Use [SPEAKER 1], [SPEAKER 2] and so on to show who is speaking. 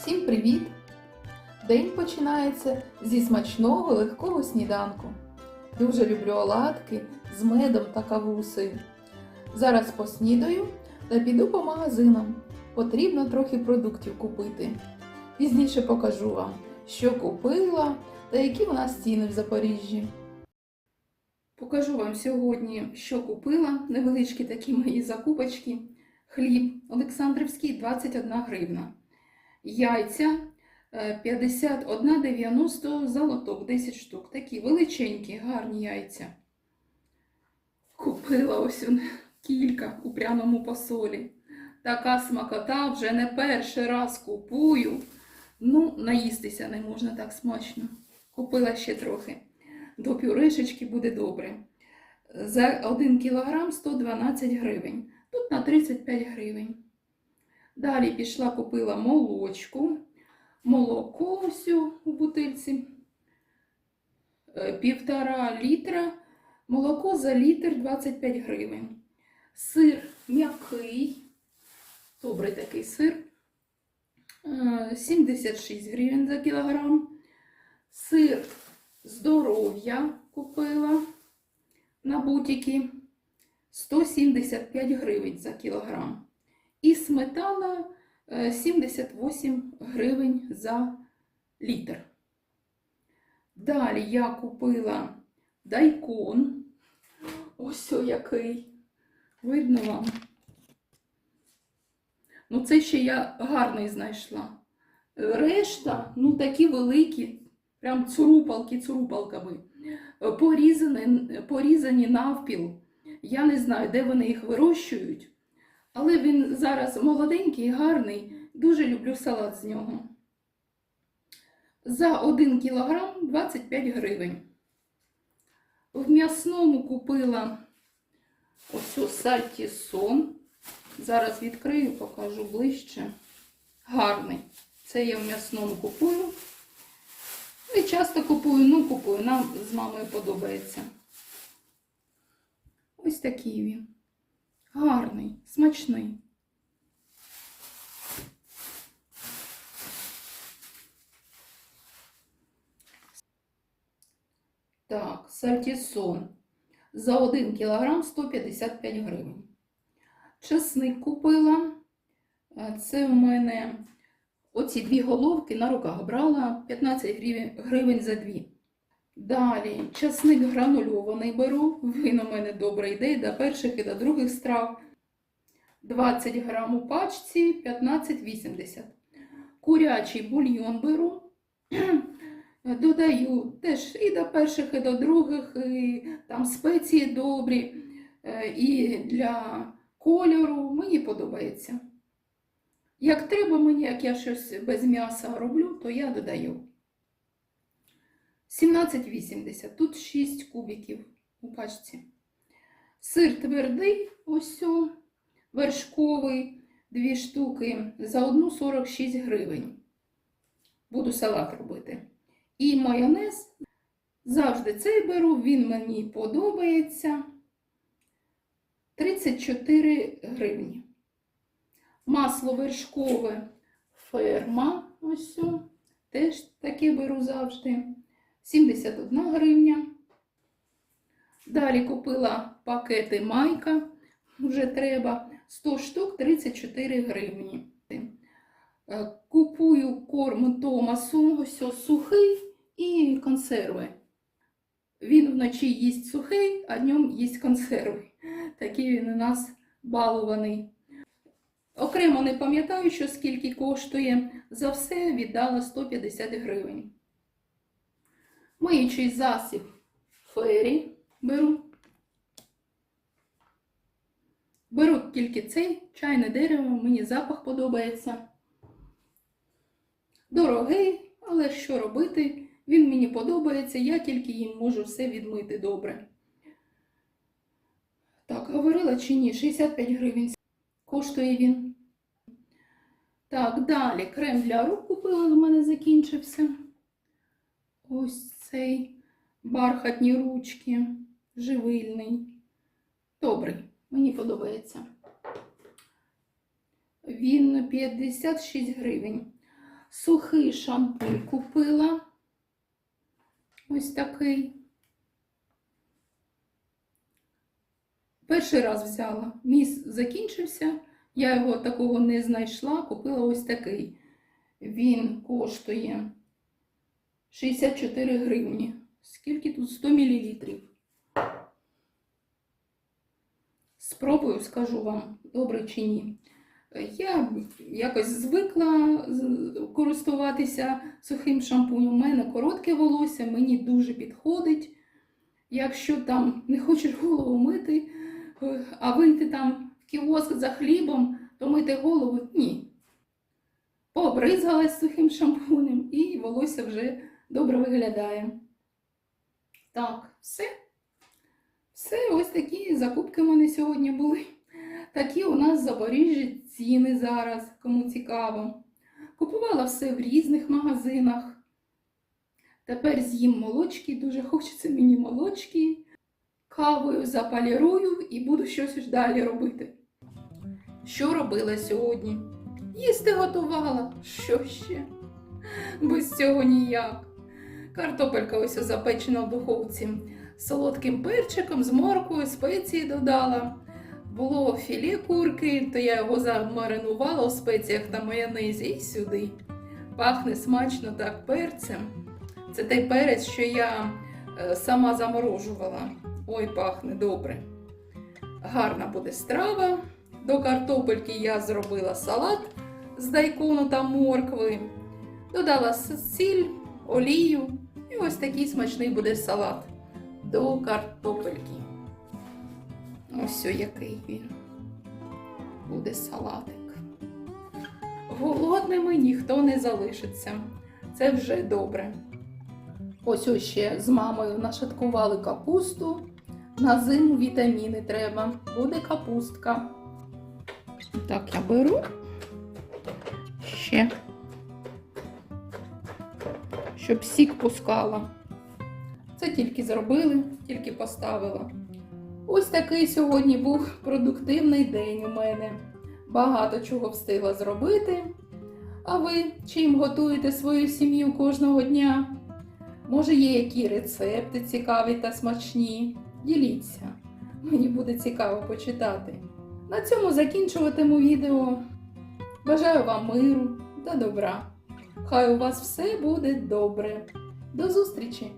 [SPEAKER 1] Всім привіт! День починається зі смачного легкого сніданку. Дуже люблю оладки з медом та кавусею. Зараз поснідаю та піду по магазинам. Потрібно трохи продуктів купити. Пізніше покажу вам, що купила та які у нас ціни в Запоріжжі. Покажу вам сьогодні, що купила, невеличкі такі мої закупочки. Хліб Олександрівський 21 гривна. Яйця е, 51,90 золоток 10 штук. Такі величенькі, гарні яйця. Купила ось кілька у пряному посолі. Така смакота вже не перший раз купую. Ну, наїстися не можна так смачно. Купила ще трохи. До пюрешечки буде добре. За 1 кілограм 112 гривень. Тут на 35 гривень. Далі пішла, купила молочку, молоко всю у бутильці, е, півтора літра, молоко за літр 25 гривень. Сир м'який, добрий такий сир, е, 76 гривень за кілограм. Сир здоров'я купила на бутики 175 гривень за кілограм. Сметана е, 78 гривень за літр. Далі я купила дайкон. Ось о який. Видно вам? Ну, це ще я гарний знайшла. Решта, ну такі великі, прям цурупалки цурупалками. Порізані, порізані навпіл. Я не знаю, де вони їх вирощують. Але він зараз молоденький, гарний, дуже люблю салат з нього. За 1 кілограм 25 гривень. В м'ясному купила ось сальтісон. Зараз відкрию, покажу ближче. Гарний. Це я в м'ясному купую. І часто купую, ну купую, нам з мамою подобається. Ось такий він. Гарний, смачний. Так, сальтісон. За 1 кілограм 155 гривень. Чесник купила. Е, Це у мене оці дві головки на руках брала 15 гривень, гривень за дві. Далі часник гранульований беру. Він у мене добре йде до перших і до других страв. 20 грам у пачці 15,80. Курячий бульйон беру. Додаю теж і до перших, і до других, і там спеції добрі, е, і для кольору. Мені подобається. Як треба мені, як я щось без м'яса роблю, то я додаю. 17,80. Тут 6 кубиків у пачці. Сир твердий, ось вершковий, 2 штуки за одну 46 гривень. Буду салат робити. І майонез. Завжди цей беру, він мені подобається. 34 гривні. Масло вершкове ферма. Ось теж таке беру завжди. 71 гривня. Далі купила пакети майка, вже треба 100 штук 34 гривні. Е, Купую корм Томасу, ось сухий і консерви. Він вночі їсть сухий, а днем їсть консерви. Такий він у нас балований. Окремо не пам'ятаю, що скільки коштує. За все віддала 150 гривень. Миючий засіб фері беру. Беру тільки цей чайне дерево, мені запах подобається. Дорогий, але що робити? Він мені подобається, я тільки їм можу все відмити добре. Так, говорила чи ні? 65 гривень коштує він. Так, далі крем для рук купила, у мене закінчився. Ось цей бархатні ручки, живильний. Добрий, мені подобається. Він 56 гривень. Сухий шампунь купила. Ось такий. Перший раз взяла. Міс закінчився. Я його такого не знайшла, купила ось такий. Він коштує 64 гривні. Скільки тут? 100 мл. Спробую, скажу вам, добре чи ні. Я якось звикла користуватися сухим шампунем. У мене коротке волосся, мені дуже підходить. Якщо там не хочеш голову мити, а вийти там в кіоск за хлібом, то мити голову ні. Побризгалась сухим шампунем і волосся вже добре виглядає. Так, все. Все, ось такі закупки в мене сьогодні були. Такі у нас в Запоріжжі ціни зараз, кому цікаво. Купувала все в різних магазинах. Тепер з'їм молочки, дуже хочеться мені молочки. Кавою запалірую і буду щось далі робити. Що робила сьогодні? Їсти готувала. Що ще? Без цього ніяк. Картопелька ось запечена в духовці солодким перчиком, з морквою, спеції додала. Було філе курки, то я його замаринувала у спеціях та майонезі і сюди. Пахне смачно так перцем. Це той перець, що я е, сама заморожувала. Ой, пахне добре. Гарна буде страва. До картопельки я зробила салат з дайкону та моркви. Додала сіль, олію. І ось такий смачний буде салат до картопельки. Ось який він. Буде салатик. Голодними ніхто не залишиться. Це вже добре. Ось ось ще з мамою нашаткували капусту. На зиму вітаміни треба. Буде капустка. Так, я беру ще, щоб сік пускала. Це тільки зробили, тільки поставила. Ось такий сьогодні був продуктивний день у мене. Багато чого встигла зробити. А ви чим готуєте свою сім'ю кожного дня? Може, є які рецепти цікаві та смачні? Діліться. Мені буде цікаво почитати. На цьому закінчуватиму відео. Бажаю вам миру та добра. Хай у вас все буде добре. До зустрічі!